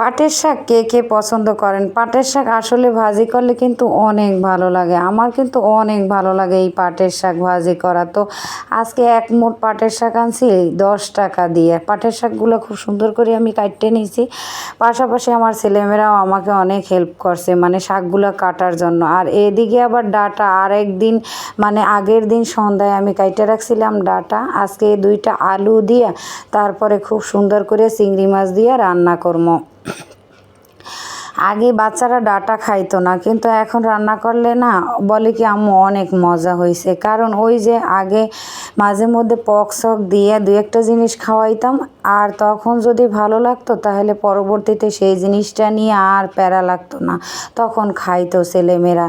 পাটের শাক কে কে পছন্দ করেন? পাটের শাক আসলে ভাজি করলে কিন্তু অনেক ভালো লাগে। আমার কিন্তু অনেক ভালো লাগে এই পাটের শাক ভাজি করা। তো আজকে এক মোট পাটের শাক আনছি, দশ টাকা দিয়ে। পাটের শাকগুলো খুব সুন্দর করে আমি কাটতে নিয়েছি। পাশাপাশি আমার ছেলেমেয়েরাও আমাকে অনেক হেল্প করছে মানে শাকগুলো কাটার জন্য। আর এদিকে আবার ডাটা আর একদিন মানে আগের দিন সন্ধ্যায় আমি কাইটে রাখছিলাম ডাটা। আজকে দুইটা আলু দিয়ে, তারপরে খুব সুন্দর করে চিংড়ি মাছ দিয়ে রান্না করব। আগে বাচ্চারা ডাটা খাইতো না, কিন্তু এখন রান্না করলে না, বলে কি, আম্মু, অনেক মজা হয়েছে কারণ ওই যে আগে মাঝে মধ্যে পক সক দিয়ে দু একটা জিনিস খাওয়াইতাম, আর তখন যদি ভালো লাগতো, তাহলে পরবর্তীতে সেই জিনিসটা নিয়ে আর প্যারা লাগতো না। তখন খাইতো ছেলেমেয়েরা।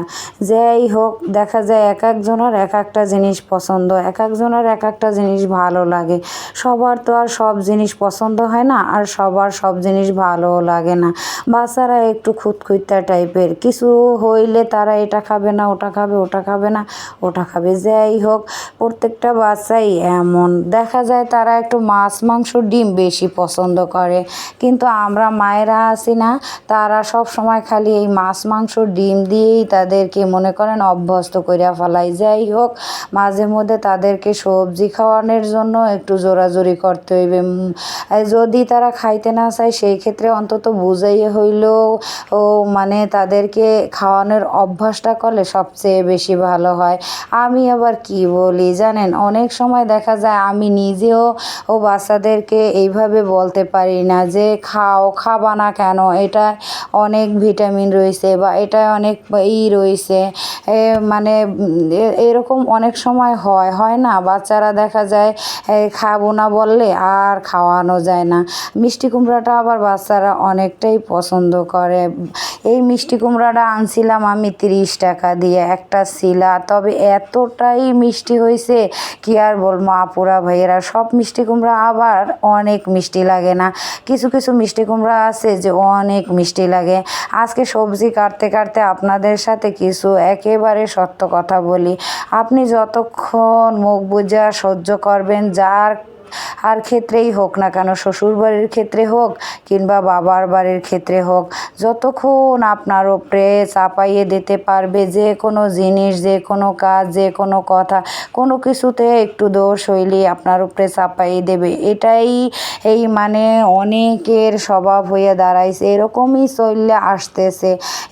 যাই হোক, দেখা যায় এক একজনের এক একটা জিনিস পছন্দ, এক একজনের এক একটা জিনিস ভালো লাগে। সবার তো আর সব জিনিস পছন্দ হয় না, আর সবার সব জিনিস ভালোও লাগে না। বাচ্চারা একটু খুঁতখুঁতা টাইপের। কিছু হইলে তারা এটা খাবে না, ওটা খাবে ওটা খাবে না, ওটা খাবে, যাই হোক, প্রত্যেকটা বাচ্চাই এমন। দেখা যায় তারা একটু মাছ, মাংস, ডিম বেশি পছন্দ করে, কিন্তু আমরা মায়েরা আছি না, তারা সব সময় খালি এই মাছ, মাংস, ডিম দিয়েই তাদেরকে মনে করেন অভ্যস্ত করিয়া ফেলাই যাই হোক, মাঝে মধ্যে তাদেরকে সবজি খাওয়ানোর জন্য একটু জোরাজোরি করতে হইবে। যদি তারা খাইতে না চায়, সেই ক্ষেত্রে অন্তত বুঝাইয়ে হইলেও ও মানে তাদেরকে খাওয়ানোর অভ্যাসটা করলে সবচেয়ে বেশি ভালো হয়। আমি আবার কি বলি জানেন? অনেক সময় দেখা যায় আমি নিজেও ও বাচ্চাদেরকে এইভাবে বলতে পারি না যে খাও, খাবা না কেন? এটা অনেক ভিটামিন রয়েছে বা এটা অনেক ই রয়েছে। মানে এরকম অনেক সময় হয় হয় না? বাচ্চারা দেখা যায় খাব না বললে আর খাওয়ানো যায় না। মিষ্টি কুমড়াটা আবার বাচ্চারা অনেকটাই পছন্দ করে। এই মিষ্টি কুমড়াটা আনছিলাম আমি তিরিশ টাকা দিয়ে, একটা শিলা। তবে এতটাই মিষ্টি হয়েছে কি আর বলব আপুরা ভাইয়েরা? সব মিষ্টি কুমড়া আবার অনেক মিষ্টি লাগে না। কিছু কিছু মিষ্টি কুমড়া আছে যে অনেক মিষ্টি লাগে। আজকে সবজি কাটতে কাটতে আপনাদের সাথে কিছু একেবারে সত্য কথা বলি। আপনি যতক্ষণ মুখ বুঝা সহ্য করবেন যার আর ক্ষেত্রেই হোক না কেন, শ্বশুর বাড়ির ক্ষেত্রে হোক কিংবা বাবার বাড়ির ক্ষেত্রে হোক, যতক্ষণ আপনার ওপরে চাপাইয়ে দিতে পারবে, যে কোনো জিনিস, যে কোনো কাজ, যে কোনো কথা, কোনো কিছুতে একটু দোষ হইলে আপনার উপরে চাপাইয়ে দেবে। এটাই এই মানে অনেকের স্বভাব হয়ে দাঁড়াইছে, এরকমই চললে আসতেছে।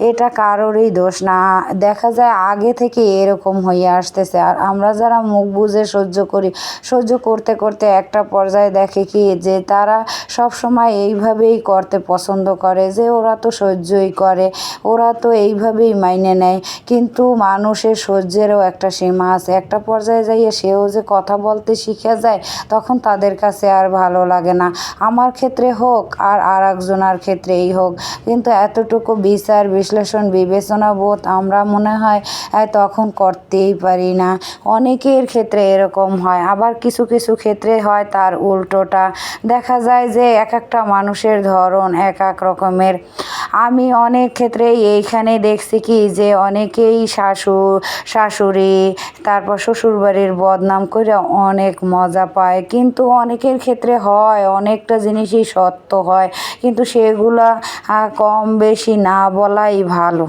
এটা কারোরই দোষ না। দেখা যায় আগে থেকে এরকম হয়ে আসতেছে। আর আমরা যারা মুখ বুঝে সহ্য করি, সহ্য করতে করতে একটা পর্যায়ে দেখে কি যে তারা সব সময় এইভাবেই করতে পছন্দ করে, যে ওরা তো সহ্যই করে, ওরা তো এইভাবেই মাইনে নেয়। কিন্তু মানুষের সহ্যেরও একটা সীমা আছে। একটা পর্যায়ে যাইয়ে সেও যে কথা বলতে শিখে যায়, তখন তাদের কাছে আর ভালো লাগে না। আমার ক্ষেত্রে হোক আর আর একজনের ক্ষেত্রেই হোক। কিন্তু এতটুকু বিচার, বিশ্লেষণ, বিবেচনা বোধ আমরা মনে হয় তখন করতেই পারি না। অনেকের ক্ষেত্রে এরকম হয়। আবার কিছু কিছু ক্ষেত্রে হয় তার উল্টোটা। দেখা যায় যে এক একটা মানুষের ধরন এক এক রকমের। আমি অনেক ক্ষেত্রেই এইখানে দেখছি কি যে অনেকেই শাশুড়, শাশুড়ি, তারপর শ্বশুরবাড়ির বদনাম করে অনেক মজা পায়। কিন্তু অনেকের ক্ষেত্রে হয়, অনেকটা জিনিসই সত্য হয়। কিন্তু সেগুলা কম বেশি না বলাই ভালো।